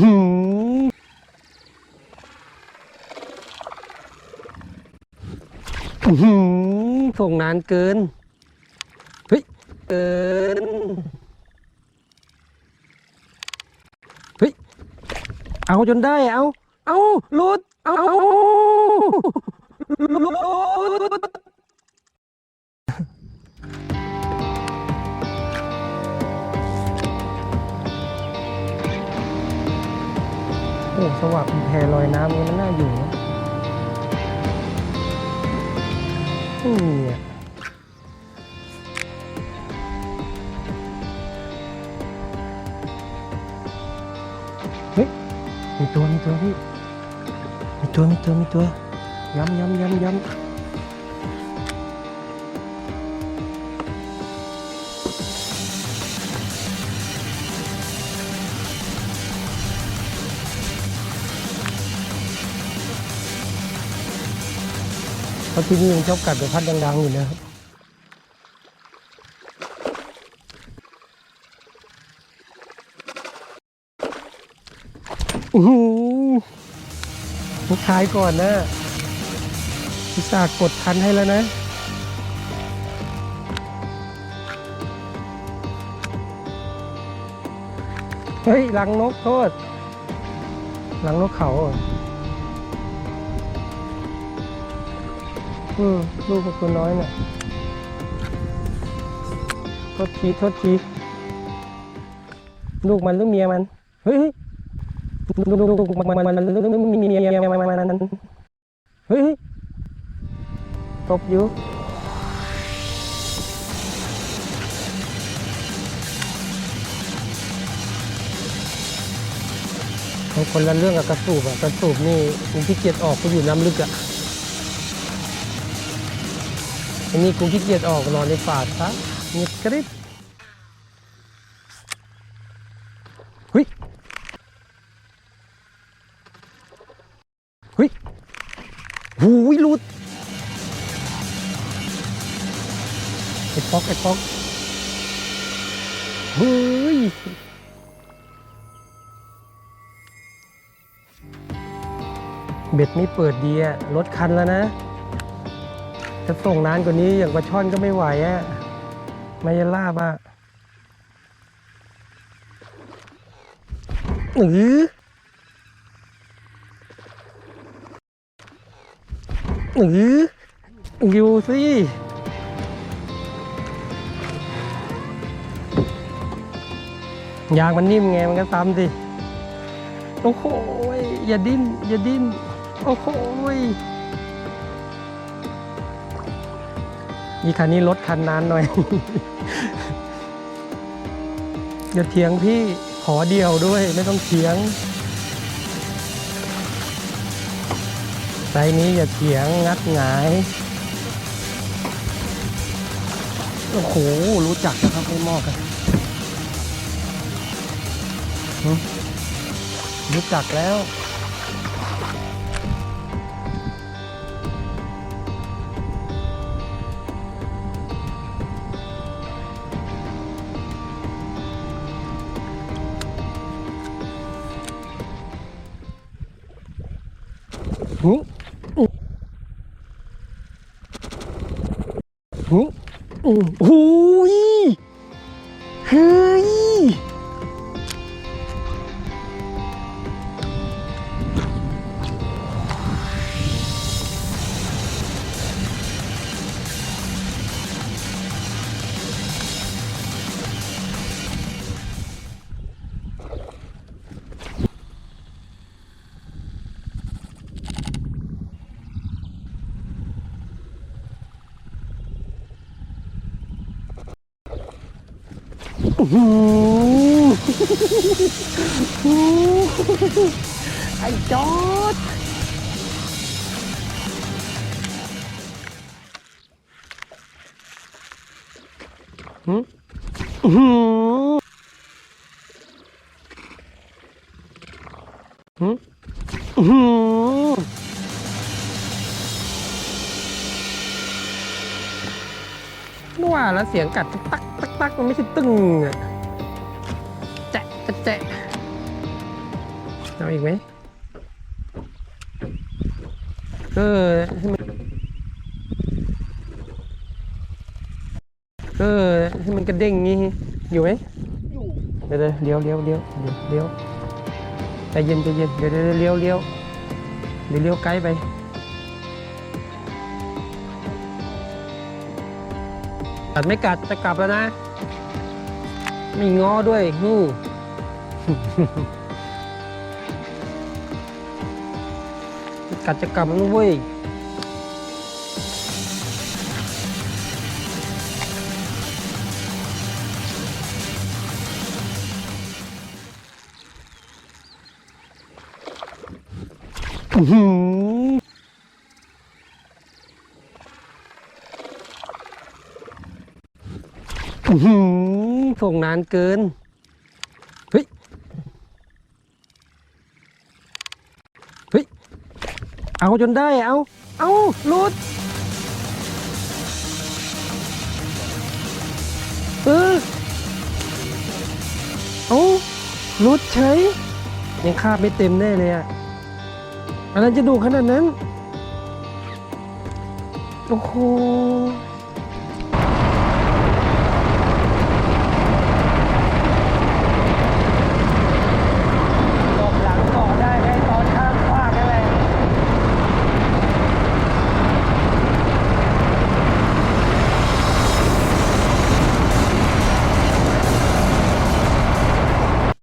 หืออื้อหือส่งนานเกิน เฮ้ย เกิน เฮ้ย เอาจนได้ เอา เอาลุด เอาลุด สวัสดีแพลอยน้ำนี้มันน่าอยู่นะนี่เฮ้ยมีตัวมีตัวพี่มีตัวมีตัวมีตัวย้ำย้ำย้ำย้ำ เพราะที่นี่มันชอบกัดใบพัดดังๆอยู่นะครับโอือหือผมขายก่อนนะพิศาห์กดทันให้แล้วนะเฮ้ยหลังนกโทษหลังนกเขาอะ อืมลูกมันตัวน้อยเนี่ยโทษทีโทษทีลูกมันหรือเมียมันเฮ้ยลูกมันมันมันเมียมันมันมันเฮ้ยตบอยู่คนละเรื่องกับกระสูบอะกระสูบนี่กูขี้เกียจออกกูอยู่น้ำลึกอะ อันนี้กูขี้เกียจออกนอนในป่าซะเงียบกริบเฮ้ยเฮ้ยหูยหลุดไอ้ป๊อกไอ้ป๊อกเฮ้ยเบ็ดไม่เปิดดีอะรถคันแล้วนะ จะส่งนานกว่านี้อย่างปลาช่อนก็ไม่ไหวอะมายาลาบอะหรือหรืออยู่สิยางมันนิ่มไงมันก็ซ้ำสิโอ้โหยอย่าดิ้นอย่าดิ้นโอ้โห อีคันนี้รถคันนานหน่อย อย่าเถียงพี่ขอเดียวด้วยไม่ต้องเถียงไซนี้อย่าเถียงงัดหงาย โอ้โห รู้จักนะครับไม่มอกกันรู้จักแล้ว หูหูหูย ไอ้จอดหืมอื้อหือหืมหือว่าแล้วเสียงกัดตักตัก ตักมันไม่ใช่ตึงอะแจะแจะแจะเอาอีกไหมเออให้มันเออให้มันกระเด้งงี้อยู่ไหมอยู่เดี๋ยวเดี๋ยวเลี้ยวเลี้ยวเลี้ยวเลี้ยวใจเย็นใจเย็นเดี๋ยวเดี๋ยวเลี้ยวเลี้ยวเดี๋ยวเลี้ยวไกลไปกัดไม่กัดจะกลับแล้วนะ ม่ง้อด้วยงูกัดจะกลับแล้นเว้ยอือ ส่งนานเกิน เฮ้ย เฮ้ย เอาจนได้ เอา เอาหลุดเออเอาหลุดเฉย ยังคาบไม่เต็มแน่เลยอะอะไรจะดูขนาดนั้น โอ้โห